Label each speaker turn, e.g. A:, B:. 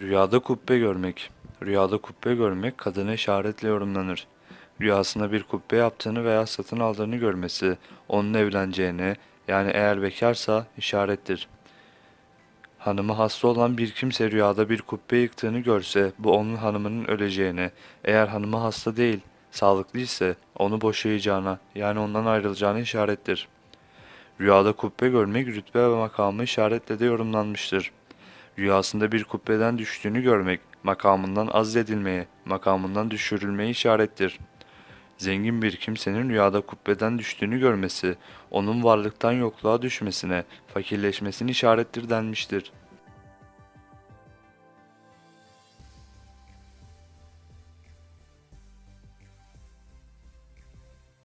A: Rüyada kubbe görmek. Rüyada kubbe görmek kadına işaretle yorumlanır. Rüyasında bir kubbe yaptığını veya satın aldığını görmesi, onun evleneceğine, yani eğer bekarsa işarettir. Hanımı hasta olan bir kimse rüyada bir kubbe yıktığını görse, bu onun hanımının öleceğine, eğer hanımı hasta değil, sağlıklı ise onu boşayacağına, yani ondan ayrılacağına işarettir. Rüyada kubbe görmek rütbe ve makamı işaretle de yorumlanmıştır. Rüyasında bir kubbeden düştüğünü görmek, makamından azledilmeye, makamından düşürülmeye işarettir. Zengin bir kimsenin rüyada kubbeden düştüğünü görmesi, onun varlıktan yokluğa düşmesine, fakirleşmesine işarettir denmiştir.